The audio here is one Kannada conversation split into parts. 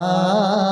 啊。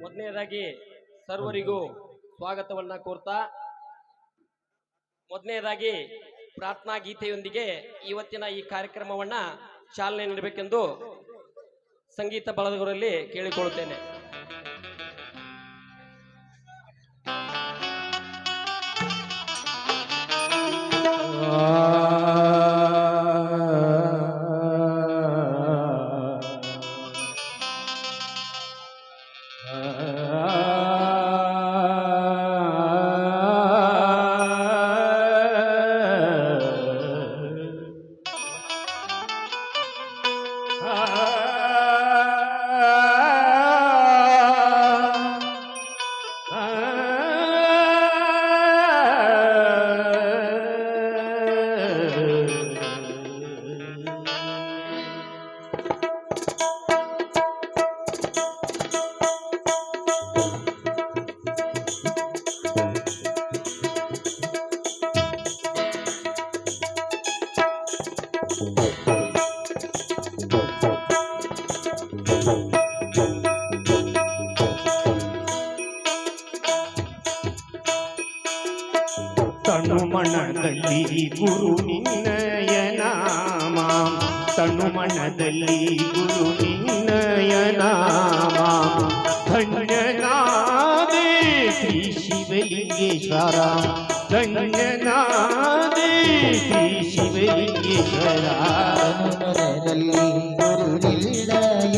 ಮೊದಲನೇದಾಗಿ ಸರ್ವರಿಗೂ ಸ್ವಾಗತವನ್ನ ಕೋರ್ತಾ ಮೊದಲನೇದಾಗಿ ಪ್ರಾರ್ಥನಾ ಗೀತೆಯೊಂದಿಗೆ ಇವತ್ತಿನ ಈ ಕಾರ್ಯಕ್ರಮವನ್ನ ಚಾಲನೆ ನೀಡಬೇಕೆಂದು ಸಂಗೀತ ಬಳಗರಲ್ಲಿ ಕೇಳಿಕೊಳ್ಳುತ್ತೇನೆ. ತನುಮಣದಲ್ಲಿ ಗುರು ನಿನ್ನಯ ನಾಮ ತನುಮಣದಲ್ಲಿ ಗುರು ನಿನ್ನಯ ನಾಮ ಧನ್ಯನಾದೇ ಶ್ರೀ ಶಿವಲಿಂಗೇಶ್ವರ ಧನ್ಯನಾದೇ ಶ್ರೀ ಶಿವಲಿಂಗೇಶ್ವರ ತನುಮನದಲ್ಲಿ ಗುರು ನಿಲ್ಲಯ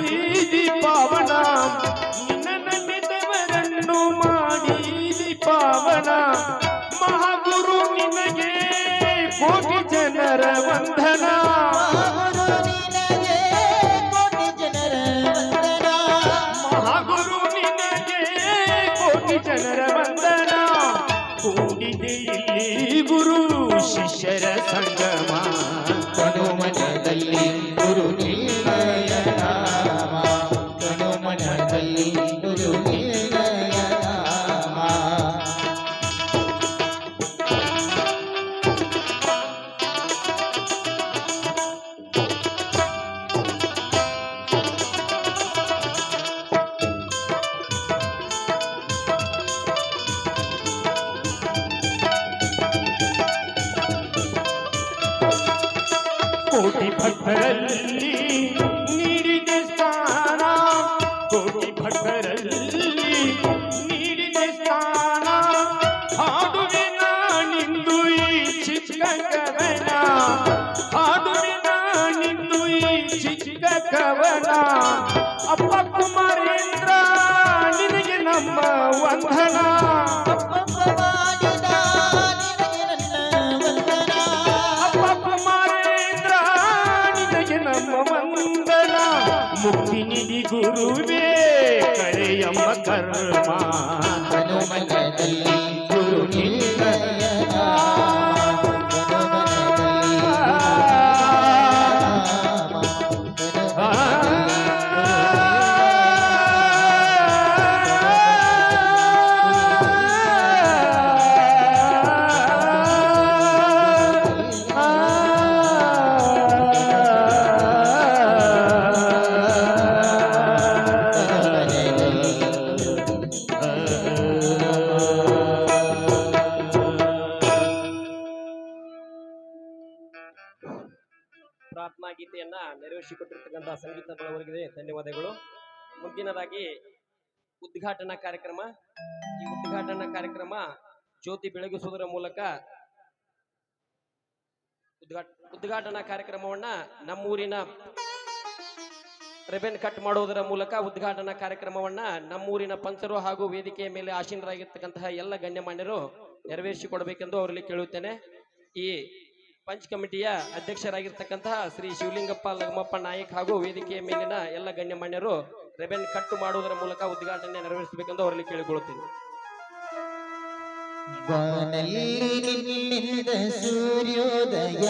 हरी जी पावनाम ಮುಕ್ತಿ ನಿಧಿ ಗುರುವೇ ಕರೆಯಮ್ಮ ಕರ್ಮ. ಹನುಮನ ನೆರವೇರಿಸಿ ನೆರವೇರಿಸಿಕೊಟ್ಟಿರ್ತಕ್ಕಂಥ ಸಂಗೀತ ಬಲವರಿಗಿದೆ ಧನ್ಯವಾದಗಳು. ಮುಂದಿನದಾಗಿ ಉದ್ಘಾಟನಾ ಕಾರ್ಯಕ್ರಮ. ಈ ಉದ್ಘಾಟನಾ ಕಾರ್ಯಕ್ರಮ ಜ್ಯೋತಿ ಬೆಳಗಿಸುವುದರ ಮೂಲಕ ಉದ್ಘಾಟನಾ ಕಾರ್ಯಕ್ರಮವನ್ನ ನಮ್ಮೂರಿನ ರೆಬೆನ್ ಕಟ್ ಮಾಡುವುದರ ಮೂಲಕ ಉದ್ಘಾಟನಾ ಕಾರ್ಯಕ್ರಮವನ್ನ ನಮ್ಮೂರಿನ ಪಂಚರು ಹಾಗೂ ವೇದಿಕೆಯ ಮೇಲೆ ಆಸೀನರಾಗಿರ್ತಕ್ಕಂತಹ ಎಲ್ಲ ಗಣ್ಯಮಾನ್ಯರು ನೆರವೇರಿಸಿಕೊಡಬೇಕೆಂದು ಅವರಲ್ಲಿ ಕೇಳುತ್ತೇನೆ. ಈ ಪಂಚ್ ಕಮಿಟಿಯ ಅಧ್ಯಕ್ಷರಾಗಿರ್ತಕ್ಕಂತಹ ಶ್ರೀ ಶಿವಲಿಂಗಪ್ಪ ಲಗಮಪ್ಪ ನಾಯಕ್ ಹಾಗೂ ವೇದಿಕೆಯ ಮೇಲಿನ ಎಲ್ಲ ಗಣ್ಯಮಾನ್ಯರು ರೆಬೆನ್ ಕಟ್ಟು ಮಾಡುವುದರ ಮೂಲಕ ಉದ್ಘಾಟನೆ ನೆರವೇರಿಸಬೇಕೆಂದು ಅವರಲ್ಲಿ ಕೇಳಿಕೊಳ್ಳುತ್ತೇನೆ ಸೂರ್ಯೋದಯ.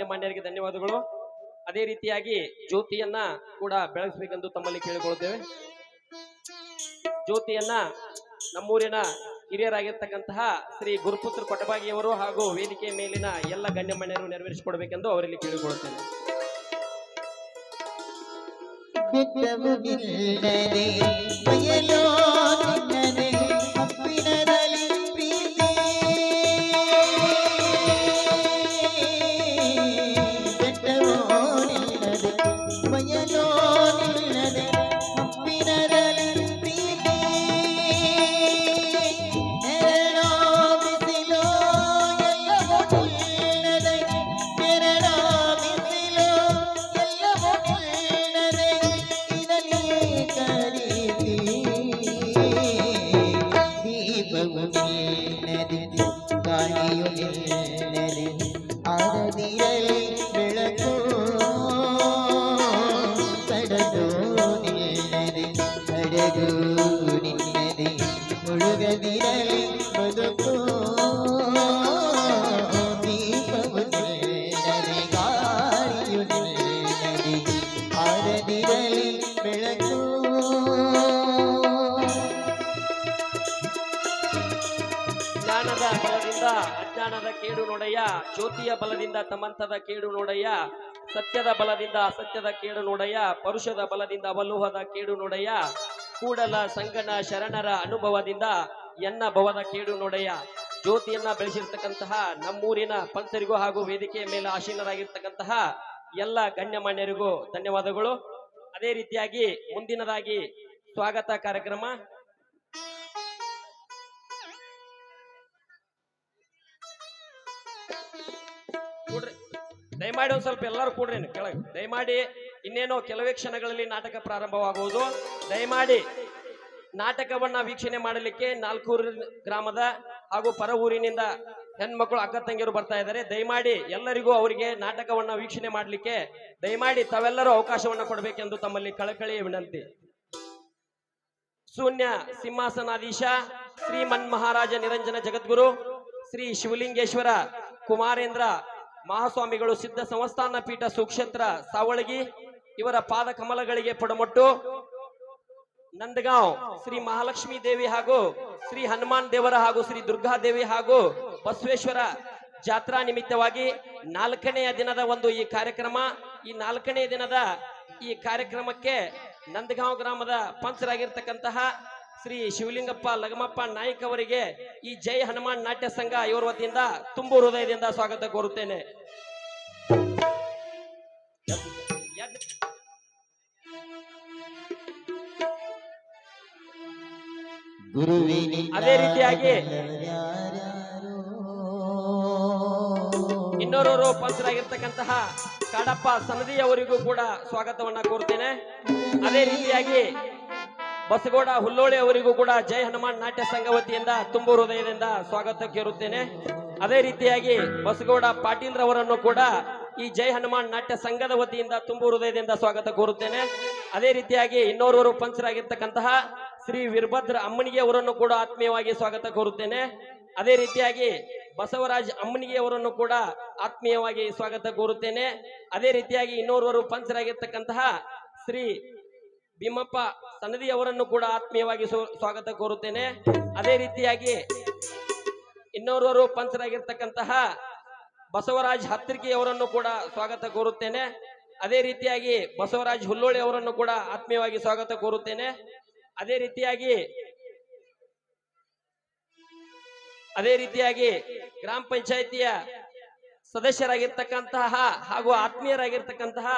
ಗಣ್ಯಮಾನ್ಯರಿಗೆ ಧನ್ಯವಾದಗಳು. ಅದೇ ರೀತಿಯಾಗಿ ಜ್ಯೋತಿಯನ್ನ ಕೂಡ ಬೆಳಗಿಸಬೇಕೆಂದು ತಮ್ಮಲ್ಲಿ ಕೇಳಿಕೊಳ್ಳುತ್ತೇವೆ. ಜ್ಯೋತಿಯನ್ನ ನಮ್ಮೂರಿನ ಹಿರಿಯರಾಗಿರ್ತಕ್ಕಂತಹ ಶ್ರೀ ಗುರುಪುತ್ರ ಕೊಟ್ಟಬಾಗಿಯವರು ಹಾಗೂ ವೇದಿಕೆ ಮೇಲಿನ ಎಲ್ಲ ಗಣ್ಯಮಾನ್ಯರು ನೆರವೇರಿಸಿಕೊಡ್ಬೇಕೆಂದು ಅವರಲ್ಲಿ ಕೇಳಿಕೊಳ್ಳುತ್ತೇನೆ. ಬಯಲೋ ಹಡಗು ನಿಲ್ಲದೆ ಮುಳುಗದಿರಲಿ ಬದುಕು. ಜ್ಞಾನದ ಬಲದಿಂದ ಅಜ್ಞಾನದ ಕೇಡು ನೋಡಯ್ಯ, ಜ್ಯೋತಿಯ ಬಲದಿಂದ ತಮಂತದ ಕೇಡು ನೋಡಯ್ಯ, ಸತ್ಯದ ಬಲದಿಂದ ಅಸತ್ಯದ ಕೇಡು ನೋಡಯ್ಯ, ಪರುಷದ ಬಲದಿಂದ ಅವಲೋಹದ ಕೇಡು ನೋಡಯ್ಯ ಕೂಡಲ ಸಂಗಣ ಶರಣರ ಅನುಭವದಿಂದ ಎನ್ನ ಭವದ ಕೇಡು ನೋಡಯ್ಯ. ಜ್ಯೋತಿಯನ್ನ ಬೆಳೆಸಿರ್ತಕ್ಕಂತಹ ನಮ್ಮೂರಿನ ಪಂಥರಿಗೂ ಹಾಗೂ ವೇದಿಕೆಯ ಮೇಲೆ ಆಶೀನರಾಗಿರ್ತಕ್ಕಂತಹ ಎಲ್ಲ ಗಣ್ಯಮಾನ್ಯರಿಗೂ ಧನ್ಯವಾದಗಳು. ಅದೇ ರೀತಿಯಾಗಿ ಮುಂದಿನದಾಗಿ ಸ್ವಾಗತ ಕಾರ್ಯಕ್ರಮ. ದಯಮಾಡಿ ಒಂದ್ ಸ್ವಲ್ಪ ಎಲ್ಲರೂ ಕೂಡ್ರಿ ಕೆಳಗೆ. ದಯಮಾಡಿ ಇನ್ನೇನೋ ಕೆಲವೇ ಕ್ಷಣಗಳಲ್ಲಿ ನಾಟಕ ಪ್ರಾರಂಭವಾಗುವುದು. ದಯಮಾಡಿ ನಾಟಕವನ್ನ ವೀಕ್ಷಣೆ ಮಾಡಲಿಕ್ಕೆ ನಾಲ್ಕೂರು ಗ್ರಾಮದ ಹಾಗೂ ಪರ ಊರಿನಿಂದ ಹೆಣ್ಮಕ್ಳು, ಅಕ್ಕ ತಂಗಿಯರು ಬರ್ತಾ ಇದ್ದಾರೆ. ದಯಮಾಡಿ ಎಲ್ಲರಿಗೂ ಅವರಿಗೆ ನಾಟಕವನ್ನ ವೀಕ್ಷಣೆ ಮಾಡಲಿಕ್ಕೆ ದಯಮಾಡಿ ತಾವೆಲ್ಲರೂ ಅವಕಾಶವನ್ನ ಕೊಡಬೇಕೆಂದು ತಮ್ಮಲ್ಲಿ ಕಳಕಳಿಯ ವಿನಂತಿ. ಶೂನ್ಯ ಸಿಂಹಾಸನಾಧೀಶ ಶ್ರೀಮನ್ ಮಹಾರಾಜ ನಿರಂಜನ ಜಗದ್ಗುರು, ಶ್ರೀ ಶಿವಲಿಂಗೇಶ್ವರ ಕುಮಾರೇಂದ್ರ ಮಹಾಸ್ವಾಮಿಗಳು ಸಿದ್ಧ ಸಂಸ್ಥಾನ ಪೀಠ ಸುಕ್ಷೇತ್ರ, ಸಾವಳಗಿ ಇವರ ಪಾದ ಕಮಲಗಳಿಗೆ ಪಡಮೊಟ್ಟು. ನಂದಗಾಂವ್ ಶ್ರೀ ಮಹಾಲಕ್ಷ್ಮೀ ದೇವಿ ಹಾಗೂ ಶ್ರೀ ಹನುಮಾನ್ ದೇವರ ಹಾಗೂ ಶ್ರೀ ದುರ್ಗಾ ದೇವಿ ಹಾಗೂ ಬಸವೇಶ್ವರ ಜಾತ್ರಾ ನಿಮಿತ್ತವಾಗಿ ನಾಲ್ಕನೆಯ ದಿನದ ಒಂದು ಈ ಕಾರ್ಯಕ್ರಮ. ಈ ನಾಲ್ಕನೇ ದಿನದ ಈ ಕಾರ್ಯಕ್ರಮಕ್ಕೆ ನಂದಗಾಂವ್ ಗ್ರಾಮದ ಪಂಚರಾಗಿರ್ತಕ್ಕಂತಹ ಶ್ರೀ ಶಿವಲಿಂಗಪ್ಪ ಲಗಮಪ್ಪ ನಾಯಕ್ ಅವರಿಗೆ ಈ ಜೈ ಹನುಮಾನ್ ನಾಟ್ಯ ಸಂಘ ಇವರ ವತಿಯಿಂದ ತುಂಬು ಹೃದಯದಿಂದ ಸ್ವಾಗತ ಕೋರುತ್ತೇನೆ. ಅದೇ ರೀತಿಯಾಗಿ ಇನ್ನೋರವರು ಪಂಚರಾಗಿರ್ತಕ್ಕಂತಹ ಕಾಡಪ್ಪ ಸನದಿ ಅವರಿಗೂ ಕೂಡ ಸ್ವಾಗತವನ್ನ ಕೋರುತ್ತೇನೆ ಅದೇ ರೀತಿಯಾಗಿ ಬಸಗೌಡ ಹುಲ್ಲೋಳಿ ಅವರಿಗೂ ಕೂಡ ಜಯ ಹನುಮಾನ್ ನಾಟ್ಯ ಸಂಘ ವತಿಯಿಂದ ತುಂಬು ಹೃದಯದಿಂದ ಸ್ವಾಗತ ಕೇರುತ್ತೇನೆ. ಅದೇ ರೀತಿಯಾಗಿ ಬಸಗೌಡ ಪಾಟೀಲ್ ಅವರನ್ನು ಕೂಡ ಈ ಜೈ ಹನುಮಾನ್ ನಾಟ್ಯ ಸಂಘದ ವತಿಯಿಂದ ತುಂಬು ಹೃದಯದಿಂದ ಸ್ವಾಗತ ಕೋರುತ್ತೇನೆ. ಅದೇ ರೀತಿಯಾಗಿ ಇನ್ನೋರ್ವರು ಪಂಚರಾಗಿರ್ತಕ್ಕಂತಹ ಶ್ರೀ ವೀರಭದ್ರ ಅಮ್ಮನಿಗೆ ಅವರನ್ನು ಕೂಡ ಆತ್ಮೀಯವಾಗಿ ಸ್ವಾಗತ ಕೋರುತ್ತೇನೆ. ಅದೇ ರೀತಿಯಾಗಿ ಬಸವರಾಜ್ ಅಮ್ಮನಿಗೆ ಅವರನ್ನು ಕೂಡ ಆತ್ಮೀಯವಾಗಿ ಸ್ವಾಗತ ಕೋರುತ್ತೇನೆ. ಅದೇ ರೀತಿಯಾಗಿ ಇನ್ನೋರ್ವರು ಪಂಚರಾಗಿರ್ತಕ್ಕಂತಹ ಶ್ರೀ ಭೀಮಪ್ಪ ಸನದಿ ಅವರನ್ನು ಕೂಡ ಆತ್ಮೀಯವಾಗಿ ಸ್ವ- ಸ್ವಾಗತ ಕೋರುತ್ತೇನೆ. ಅದೇ ರೀತಿಯಾಗಿ ಇನ್ನೋರ್ವರು ಪಂಚರಾಗಿರ್ತಕ್ಕಂತಹ ಬಸವರಾಜ್ ಹತ್ತಿರಿಕೆ ಅವರನ್ನು ಕೂಡ ಸ್ವಾಗತ ಕೋರುತ್ತೇನೆ. ಅದೇ ರೀತಿಯಾಗಿ ಬಸವರಾಜ್ ಹುಲ್ಲೋಳಿ ಅವರನ್ನು ಕೂಡ ಆತ್ಮೀಯವಾಗಿ ಸ್ವಾಗತ ಕೋರುತ್ತೇನೆ. ಅದೇ ರೀತಿಯಾಗಿ ಅದೇ ರೀತಿಯಾಗಿ ಗ್ರಾಮ ಪಂಚಾಯಿತಿಯ ಸದಸ್ಯರಾಗಿರ್ತಕ್ಕಂತಹ ಹಾಗೂ ಆತ್ಮೀಯರಾಗಿರ್ತಕ್ಕಂತಹ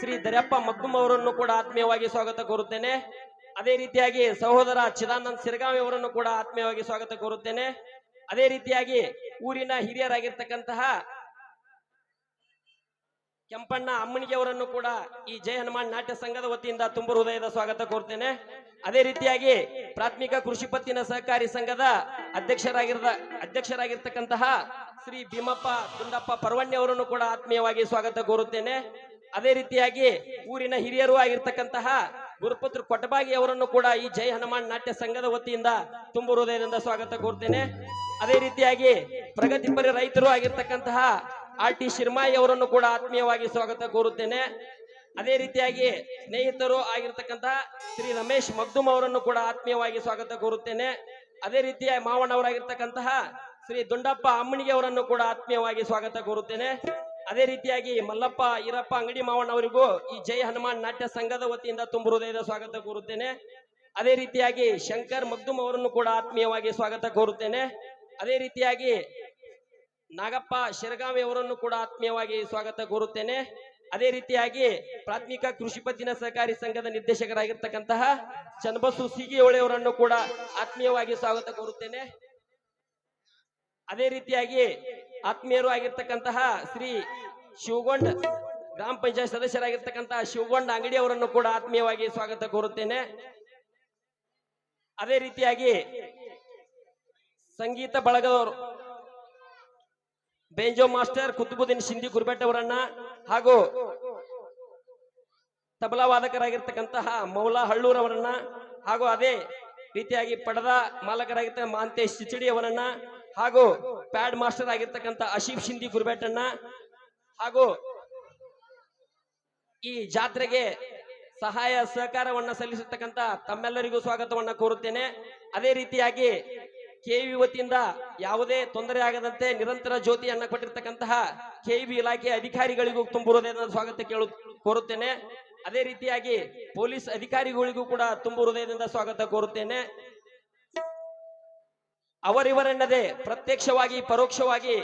ಶ್ರೀ ದರ್ಯಪ್ಪ ಮಗ್ಗುಮ್ ಅವರನ್ನು ಕೂಡ ಆತ್ಮೀಯವಾಗಿ ಸ್ವಾಗತ ಕೋರುತ್ತೇನೆ. ಅದೇ ರೀತಿಯಾಗಿ ಸಹೋದರ ಚಿದಾನಂದ್ ಸಿರಗಾವಿ ಅವರನ್ನು ಕೂಡ ಆತ್ಮೀಯವಾಗಿ ಸ್ವಾಗತ ಕೋರುತ್ತೇನೆ. ಅದೇ ರೀತಿಯಾಗಿ ಊರಿನ ಹಿರಿಯರಾಗಿರ್ತಕ್ಕಂತಹ ಕೆಂಪಣ್ಣ ಅಮ್ಮನಿಗೆ ಅವರನ್ನು ಕೂಡ ಈ ಜಯ ಹನುಮಾನ್ ನಾಟ್ಯ ಸಂಘದ ವತಿಯಿಂದ ತುಂಬ ಹೃದಯದ ಸ್ವಾಗತ ಕೋರ್ತೇನೆ. ಅದೇ ರೀತಿಯಾಗಿ ಪ್ರಾಥಮಿಕ ಕೃಷಿ ಪತ್ತಿನ ಸಹಕಾರಿ ಸಂಘದ ಅಧ್ಯಕ್ಷರಾಗಿರದ, ಅಧ್ಯಕ್ಷರಾಗಿರ್ತಕ್ಕಂತಹ ಶ್ರೀ ಭೀಮಪ್ಪ ದುಂಡಪ್ಪ ಪರ್ವಣ್ಯ ಕೂಡ ಆತ್ಮೀಯವಾಗಿ ಸ್ವಾಗತ ಕೋರುತ್ತೇನೆ. ಅದೇ ರೀತಿಯಾಗಿ ಊರಿನ ಹಿರಿಯರು ಆಗಿರ್ತಕ್ಕಂತಹ ಗುರುಪುತ್ರ ಕೊಟಬಾಗಿ ಅವರನ್ನು ಕೂಡ ಈ ಜೈ ಹನುಮಾನ್ ನಾಟ್ಯ ಸಂಘದ ವತಿಯಿಂದ ತುಂಬ ಹೃದಯದಿಂದ ಸ್ವಾಗತ ಕೋರ್ತೇನೆ. ಅದೇ ರೀತಿಯಾಗಿ ಪ್ರಗತಿಪರ ರೈತರು ಆಗಿರ್ತಕ್ಕಂತಹ ಆರ್ ಟಿ ಶಿರ್ಮಾಯಿ ಅವರನ್ನು ಕೂಡ ಆತ್ಮೀಯವಾಗಿ ಸ್ವಾಗತ ಕೋರುತ್ತೇನೆ. ಅದೇ ರೀತಿಯಾಗಿ ಸ್ನೇಹಿತರು ಆಗಿರ್ತಕ್ಕಂತ ಶ್ರೀ ರಮೇಶ್ ಮಗ್ದುಮ್ ಅವರನ್ನು ಕೂಡ ಆತ್ಮೀಯವಾಗಿ ಸ್ವಾಗತ ಕೋರುತ್ತೇನೆ. ಅದೇ ರೀತಿಯ ಮಾವಣ್ಣವರಾಗಿರ್ತಕ್ಕಂತಹ ಶ್ರೀ ದುಂಡಪ್ಪ ಅಮ್ಮಣಿಗೆ ಅವರನ್ನು ಕೂಡ ಆತ್ಮೀಯವಾಗಿ ಸ್ವಾಗತ ಕೋರುತ್ತೇನೆ. ಅದೇ ರೀತಿಯಾಗಿ ಮಲ್ಲಪ್ಪ, ಈರಪ್ಪ, ಅಂಗಡಿ ಮಾವಣ್ಣ ಅವರಿಗೂ ಈ ಜೈ ಹನುಮಾನ್ ನಾಟ್ಯ ಸಂಘದ ವತಿಯಿಂದ ತುಂಬ ಹೃದಯದ ಸ್ವಾಗತ ಕೋರುತ್ತೇನೆ. ಅದೇ ರೀತಿಯಾಗಿ ಶಂಕರ್ ಮಗ್ದುಮ್ ಅವರನ್ನು ಕೂಡ ಆತ್ಮೀಯವಾಗಿ ಸ್ವಾಗತ ಕೋರುತ್ತೇನೆ. ಅದೇ ರೀತಿಯಾಗಿ ನಾಗಪ್ಪ ಶಿರಗಾವಿ ಅವರನ್ನು ಕೂಡ ಆತ್ಮೀಯವಾಗಿ ಸ್ವಾಗತ ಕೋರುತ್ತೇನೆ. ಅದೇ ರೀತಿಯಾಗಿ ಪ್ರಾಥಮಿಕ ಕೃಷಿ ಪತ್ತಿನ ಸಹಕಾರಿ ಸಂಘದ ನಿರ್ದೇಶಕರಾಗಿರ್ತಕ್ಕಂತಹ ಚನ್ನಬಸು ಸಿಗಿಹೊಳೆ ಅವರನ್ನು ಕೂಡ ಆತ್ಮೀಯವಾಗಿ ಸ್ವಾಗತ ಕೋರುತ್ತೇನೆ. ಅದೇ ರೀತಿಯಾಗಿ ಆತ್ಮೀಯರು ಆಗಿರ್ತಕ್ಕಂತಹ ಶ್ರೀ ಶಿವಗೊಂಡ್ ಗ್ರಾಮ ಪಂಚಾಯತ್ ಸದಸ್ಯರಾಗಿರ್ತಕ್ಕಂತಹ ಶಿವಗೊಂಡ ಅಂಗಡಿ ಅವರನ್ನು ಕೂಡ ಆತ್ಮೀಯವಾಗಿ ಸ್ವಾಗತ ಕೋರುತ್ತೇನೆ. ಅದೇ ರೀತಿಯಾಗಿ ಸಂಗೀತ ಬಳಗದವರು ಬೇಂಜೋ ಮಾಸ್ಟರ್ ಕುತುಬುದ್ದೀನ್ ಸಿಂಧಿ ಗುರ್ಬೆಟ್ ಅವರನ್ನ ಹಾಗೂ ತಬಲಾ ವಾದಕರಾಗಿರ್ತಕ್ಕಂತಹ ಮೌಲಾ ಹಳ್ಳೂರವರನ್ನ ಹಾಗೂ ಅದೇ ರೀತಿಯಾಗಿ ಪಡದ ಮಾಲಕರಾಗಿರ್ತ ಮಾಂತೇಶ್ ಚಿಚಡಿ ಅವರನ್ನ ಹಾಗೂ ಪ್ಯಾಡ್ ಮಾಸ್ಟರ್ ಆಗಿರ್ತಕ್ಕಂಥ ಅಶೀಫ್ ಸಿಂಧಿ ಗುರುಬೆಟ್ಟಣ್ಣ ಹಾಗೂ ಈ ಜಾತ್ರೆಗೆ ಸಹಾಯ ಸಹಕಾರವನ್ನ ಸಲ್ಲಿಸತಕ್ಕಂತ ತಮ್ಮೆಲ್ಲರಿಗೂ ಸ್ವಾಗತವನ್ನ ಕೋರುತ್ತೇನೆ. ಅದೇ ರೀತಿಯಾಗಿ ಕೆವಿ ವತಿಯಿಂದ ಯಾವುದೇ ತೊಂದರೆ ಆಗದಂತೆ ನಿರಂತರ ಜ್ಯೋತಿಯನ್ನ ಕೊಟ್ಟಿರ್ತಕ್ಕಂತಹ ಕೆವಿ ಇಲಾಖೆ ಅಧಿಕಾರಿಗಳಿಗೂ ತುಂಬುವುದೇ ಸ್ವಾಗತ ಕೇಳು, ಕೋರುತ್ತೇನೆ. ಅದೇ ರೀತಿಯಾಗಿ ಪೊಲೀಸ್ ಅಧಿಕಾರಿಗಳಿಗೂ ಕೂಡ ತುಂಬು ಹೃದಯದಿಂದ ಸ್ವಾಗತ ಕೋರುತ್ತೇನೆ. ಅವರಿವರೆನ್ನದೆ ಪ್ರತ್ಯಕ್ಷವಾಗಿ, ಪರೋಕ್ಷವಾಗಿ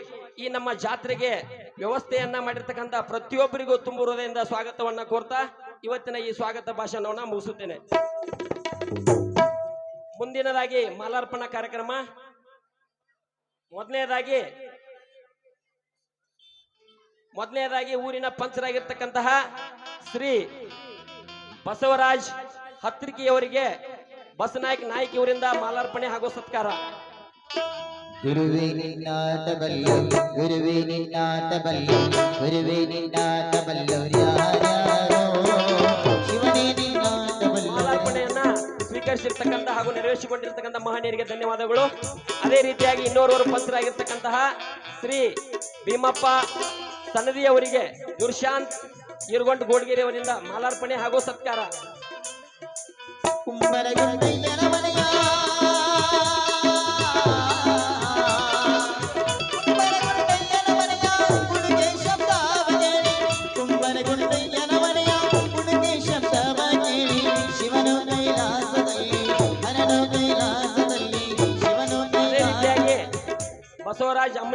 ಈ ನಮ್ಮ ಜಾತ್ರೆಗೆ ವ್ಯವಸ್ಥೆಯನ್ನ ಮಾಡಿರ್ತಕ್ಕಂಥ ಪ್ರತಿಯೊಬ್ಬರಿಗೂ ತುಂಬು ಹೃದಯದಿಂದ ಸ್ವಾಗತವನ್ನ ಕೋರ್ತಾ, ಇವತ್ತಿನ ಈ ಸ್ವಾಗತ ಭಾಷಣವನ್ನ ಮುಗಿಸುತ್ತೇನೆ. ಮುಂದಿನದಾಗಿ ಮಾಲಾರ್ಪಣಾ ಕಾರ್ಯಕ್ರಮ. ಮೊದಲನೇದಾಗಿ ಮೊದಲನೇದಾಗಿ ಊರಿನ ಪಂಚರಾಗಿರ್ತಕ್ಕಂತಹ ಶ್ರೀ ಬಸವರಾಜ್ ಹತ್ರಿಕೆಯವರಿಗೆ ಬಸನಾಯಕ್ ನಾಯ್ಕ ಇವರಿಂದ ಮಾಲಾರ್ಪಣೆ ಹಾಗೂ ಸತ್ಕಾರ. ಗುರುವೇ ನಿನ್ನಾಟ ಬಲ್ಲ, ಗುರುವೇ ನಿನ್ನಾಟ ಬಲ್ಲ, ಗುರುವೇ ನಿನ್ನಾಟ ಬಲ್ಲವ್ರು ಸ್ವೀಕರಿಸಿರ್ತಕ್ಕಂಥ ಹಾಗೂ ನೆರವೇರಿಸಿಕೊಂಡಿರ್ತಕ್ಕಂಥ ಮಹನೀಯರಿಗೆ ಧನ್ಯವಾದಗಳು. ಅದೇ ರೀತಿಯಾಗಿ ಇನ್ನೋರ್ವರು ಪಂಚರಾಗಿರ್ತಕ್ಕಂತಹ ಶ್ರೀ ಭೀಮಪ್ಪ ಸನದಿ ಅವರಿಗೆ ದುರ್ಶಾಂತ್ ಇರುಗೊಂಡ್ ಗೋಡ್ಗಿರಿ ಅವರಿಂದ ಮಾಲಾರ್ಪಣೆ ಹಾಗೂ ಸತ್ಕಾರ.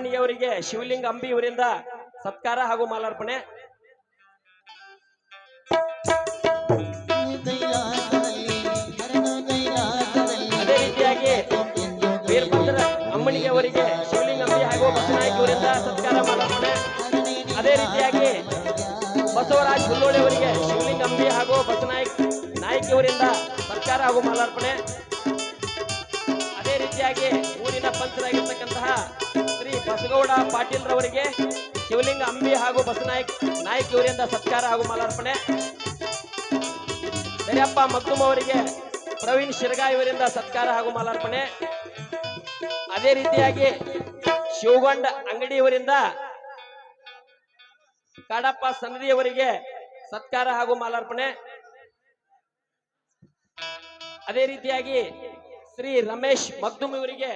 ಅಮ್ಮನಿಯವರಿಗೆ ಶಿವಲಿಂಗ ಅಂಬಿ ಇವರಿಂದ ಸತ್ಕಾರ ಹಾಗೂ ಮಾಲಾರ್ಪಣೆ. ಅದೇ ರೀತಿಯಾಗಿ ವೀರಭದ್ರ ಅಮ್ಮನಿಗೆ ಅವರಿಗೆ ಶಿವಲಿಂಗ ಅಂಬಿ ಹಾಗೂ ಬಸವನಾಯಕ ಇವರಿಂದ ಸತ್ಕಾರ ಮಾಲಾರ್ಪಣೆ. ಅದೇ ರೀತಿಯಾಗಿ ಬಸವರಾಜ್ ಹುಲ್ಲೋಳಿ ಅವರಿಗೆ ಶಿವಲಿಂಗ ಅಂಬಿ ಹಾಗೂ ಬಸನಾಯಕ್ ನಾಯಕ್ ಇವರಿಂದ ಸತ್ಕಾರ ಹಾಗೂ ಮಾಲಾರ್ಪಣೆ. ಅದೇ ರೀತಿಯಾಗಿ ಊರಿನ ಪಂಚರಾಗಿರ್ತಕ್ಕಂತಹ ಬಸಗೌಡ ಪಾಟೀಲ್ ರವರಿಗೆ ಶಿವಲಿಂಗ ಅಂಬಿ ಹಾಗೂ ಬಸನಾಯಕ್ ನಾಯಕ್ ಇವರಿಂದ ಸತ್ಕಾರ ಹಾಗೂ ಮಾಲಾರ್ಪಣೆ. ಸರಿಯಪ್ಪ ಮಗ್ದುಮ್ ಅವರಿಗೆ ಪ್ರವೀಣ್ ಶಿರ್ಗಾ ಇವರಿಂದ ಸತ್ಕಾರ ಹಾಗೂ ಮಾಲಾರ್ಪಣೆ. ಅದೇ ರೀತಿಯಾಗಿ ಶಿವಗೊಂಡ ಅಂಗಡಿ ಇವರಿಂದ ಕಾಡಪ್ಪ ಸನ್ನದಿಯವರಿಗೆ ಸತ್ಕಾರ ಹಾಗೂ ಮಾಲಾರ್ಪಣೆ. ಅದೇ ರೀತಿಯಾಗಿ ಶ್ರೀ ರಮೇಶ್ ಮಗ್ದುಮ್ ಇವರಿಗೆ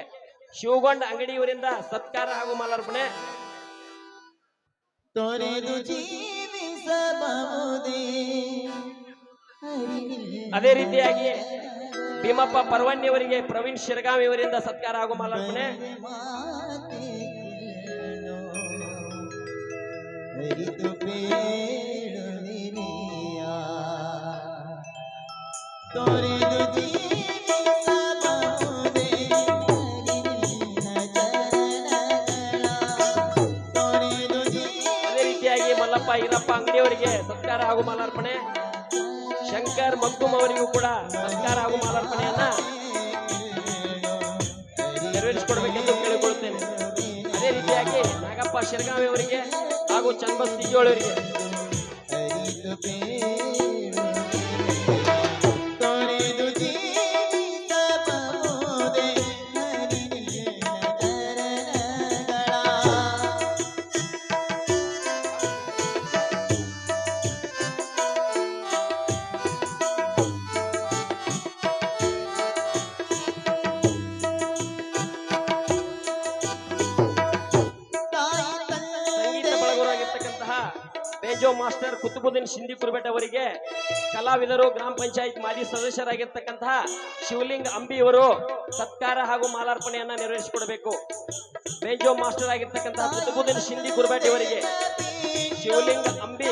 ಶಿವಗೊಂಡ ಅಂಗಡಿಯವರಿಂದ ಸತ್ಕಾರ ಹಾಗೂ ಮಾಲಾರ್ಪಣೆ. ತೊರೆದು ಜೀವಿಸಬಹುದೇ? ಅದೇ ರೀತಿಯಾಗಿ ಭೀಮಪ್ಪ ಪರ್ವಣ್ಯವರಿಗೆ ಪ್ರವೀಣ್ ಶಿರಗಾಮಿ ಅವರಿಂದ ಸತ್ಕಾರ ಹಾಗೂ ಮಾಲಾರ್ಪಣೆ. ತೊರೆದು ಜೀವಿಸಬಹುದೇ ಅಂಗಡಿಯವರಿಗೆ ಸತ್ಕಾರ ಹಾಗೂ ಮಾಲಾರ್ಪಣೆ. ಶಂಕರ್ ಮಕ್ಕುಮ್ ಅವರಿಗೂ ಕೂಡ ಸತ್ಕಾರ ಹಾಗೂ ಮಾಲಾರ್ಪಣೆಯನ್ನ ನೆರವೇರಿಸಿಕೊಡ್ಬೇಕೆಂದು ಕೇಳಿಕೊಳ್ಳುತ್ತೇನೆ. ಅದೇ ರೀತಿಯಾಗಿ ನಾಗಪ್ಪ ಶಿರಗಾವಿ ಅವರಿಗೆ ಹಾಗೂ ಚನ್ನಬಸ್ ಅವರಿಗೆ ಬೇಂಜೋ ಮಾಸ್ಟರ್ ಕುತುಬುದ್ದೀನ್ ಸಿಂಧಿ ಕುರುಬೆಟ್ ಅವರಿಗೆ ಕಲಾವಿದರು, ಗ್ರಾಮ ಪಂಚಾಯತ್ ಮಾಜಿ ಸದಸ್ಯರಾಗಿರ್ತಕ್ಕಂತಹ ಶಿವಲಿಂಗ್ ಅಂಬಿ ಅವರು ಸತ್ಕಾರ ಹಾಗೂ ಮಾಲಾರ್ಪಣೆಯನ್ನ ನೆರವೇರಿಸಿಕೊಡಬೇಕು. ಬೇಂಜೋ ಮಾಸ್ಟರ್ ಆಗಿರ್ತಕ್ಕಂತಹ ಕುತುಬುದ್ದೀನ್ ಸಿಂಧಿ ಕುರುಬೆಟ್ ಅವರಿಗೆ ಶಿವಲಿಂಗ ಅಂಬಿ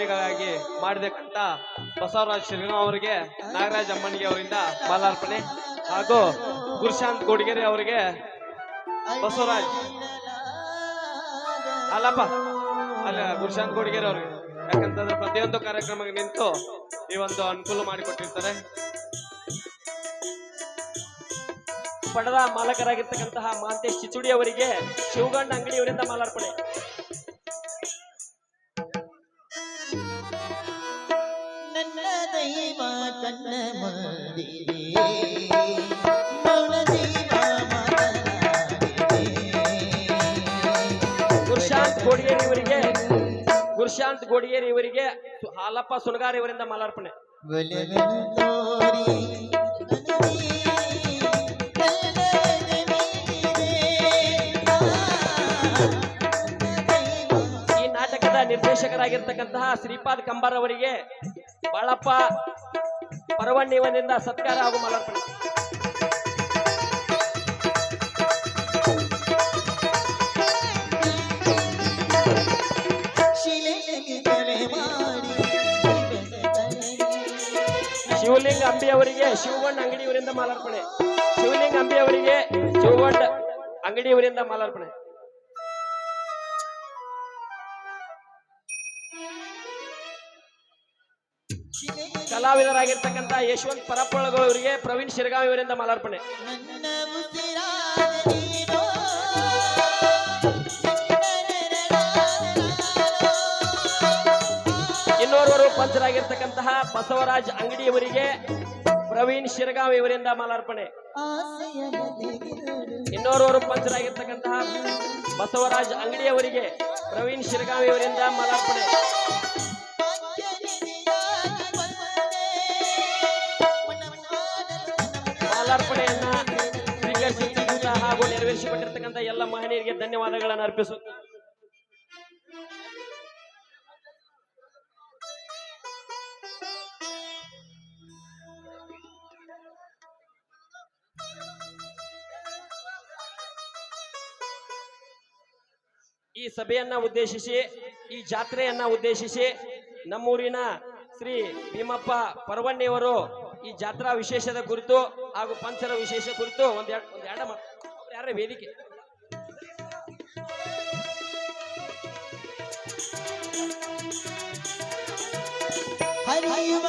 ನಿರೂಪಣೆಗಾಗಿ ಮಾಡಿದಕ್ಕಂತ ಬಸವರಾಜ್ ಶ್ರೀರಾಮ್ ಅವರಿಗೆ, ನಾಗರಾಜ್ ಅಮ್ಮನಿಗೆ ಅವರಿಂದ ಮಾಲಾರ್ಪಣೆ ಹಾಗೂ ಗುರುಶಾಂತ್ ಗೋಡಿಗೆರೆ ಅವರಿಗೆ ಬಸವರಾಜ್. ಅಲ್ಲಪ್ಪ, ಅಲ್ಲ, ಗುರುಶಾಂತ್ ಗೋಡಿಗೆರೆ ಅವ್ರಿಗೆ. ಯಾಕಂತಂದ್ರೆ ಪ್ರತಿಯೊಂದು ಕಾರ್ಯಕ್ರಮಕ್ಕೆ ನಿಂತು ಈ ಒಂದು ಅನುಕೂಲ ಮಾಡಿಕೊಟ್ಟಿರ್ತಾರೆ. ಪಡದ ಮಾಲಕರಾಗಿರ್ತಕ್ಕಂತಹ ಮಾಂತೇಶ್ ಚಿಚುಡಿ ಅವರಿಗೆ ಶಿವಗಂಡ ಅಂಗಡಿಯವರಿಂದ ಮಾಲಾರ್ಪಣೆ. ಕಣ್ಣ ಮಾಡಿದೆ. ಗುರುಶಾಂತ್ ಗೋಡಿಯೇರಿ ಇವರಿಗೆ, ಗುರುಶಾಂತ್ ಗೋಡಿಯೇರಿ ಇವರಿಗೆ ಹಾಲಪ್ಪ ಸುನಗಾರ್ ಇವರಿಂದ ಮಾಲಾರ್ಪಣೆ ಈ ನಾಟಕದ ನಿರ್ದೇಶಕರಾಗಿರ್ತಕ್ಕಂತಹ ಶ್ರೀಪಾದ್ ಕಂಬಾರ್ ಅವರಿಗೆ ಬಾಳಪ್ಪ ಪರವಣ್ಣಿವನಿಂದ ಸತ್ಕಾರ ಹಾಗೂ ಮಾಲಾರ್ಪಣೆ. ಶಿವಲಿಂಗ ಅಂಬಿ ಅವರಿಗೆ ಶಿವಗಣ್ಣ ಅಂಗಡಿಯವರಿಂದ ಮಾಲಾರ್ಪಣೆ. ಶಿವಲಿಂಗ ಅಂಬಿ ಅವರಿಗೆ ಶಿವಗಣ್ಣ ಅಂಗಡಿಯವರಿಂದ ಮಾಲಾರ್ಪಣೆ. ಕಲಾವಿದರಾಗಿರ್ತಕ್ಕಂಥ ಯಶವಂತ್ ಪರಪ್ಪಳಗಳವರಿಗೆ ಪ್ರವೀಣ್ ಶಿರಗಾವಿ ಅವರಿಂದ ಮಾಲಾರ್ಪಣೆ. ಇನ್ನೋರ್ವರು ಪಂಚರಾಗಿರ್ತಕ್ಕಂತಹ ಬಸವರಾಜ್ ಅಂಗಡಿಯವರಿಗೆ ಪ್ರವೀಣ್ ಶಿರಗಾವಿ ಇವರಿಂದ ಮಾಲಾರ್ಪಣೆ. ಇನ್ನೋರ್ವರು ಪಂಚರಾಗಿರ್ತಕ್ಕಂತಹ ಬಸವರಾಜ್ ಅಂಗಡಿಯವರಿಗೆ ಪ್ರವೀಣ್ ಶಿರಗಾವಿ ಅವರಿಂದ ಮಾಲಾರ್ಪಣೆ. ಮಾಲಾರ್ಪಣೆಯನ್ನ ಸ್ವೀಕರಿಸಿರ್ತಕ್ಕಂಥ ಹಾಗೂ ನೆರವೇರಿಸಿಕೊಂಡಿರ್ತಕ್ಕಂಥ ಎಲ್ಲ ಮಹನೀಯರಿಗೆ ಧನ್ಯವಾದಗಳನ್ನು ಅರ್ಪಿಸು. ಈ ಸಭೆಯನ್ನ ಉದ್ದೇಶಿಸಿ, ಈ ಜಾತ್ರೆಯನ್ನ ಉದ್ದೇಶಿಸಿ ನಮ್ಮೂರಿನ ಶ್ರೀ ಭೀಮಪ್ಪ ಪರವಣ್ಣಿಯವರು ಈ ಜಾತ್ರಾ ವಿಶೇಷದ ಕುರಿತು ಹಾಗೂ ಪಂಚರ ವಿಶೇಷ ಕುರಿತು ಒಂದೆರಡು ಒಂದೆರಡ ಮಾತು ಯಾರ ವೇದಿಕೆ. ಹರಿಯುವ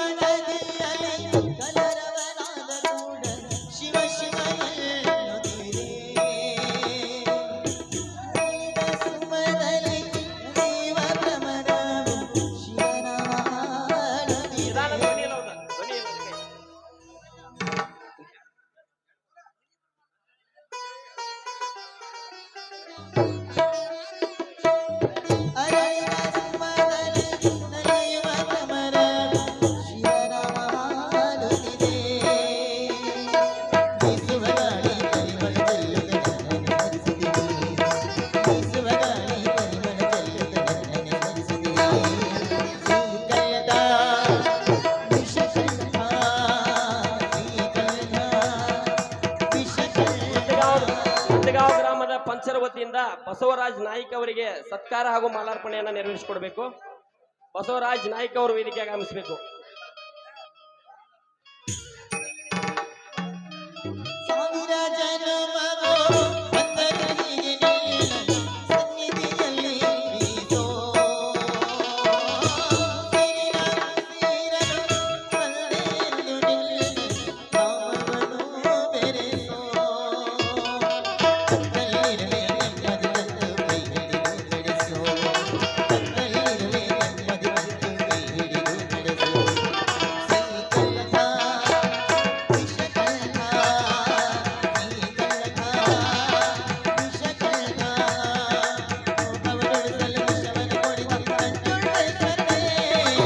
ಸತ್ಕಾರ ಹಾಗೂ ಮಾಲಾರ್ಪಣೆಯನ್ನ ನೆರವೇರಿಸಿಕೊಡ್ಬೇಕು. ಬಸವರಾಜ್ ನಾಯ್ಕ ಅವರು ವೇದಿಕೆಗೆ ಆಗಮಿಸಬೇಕು.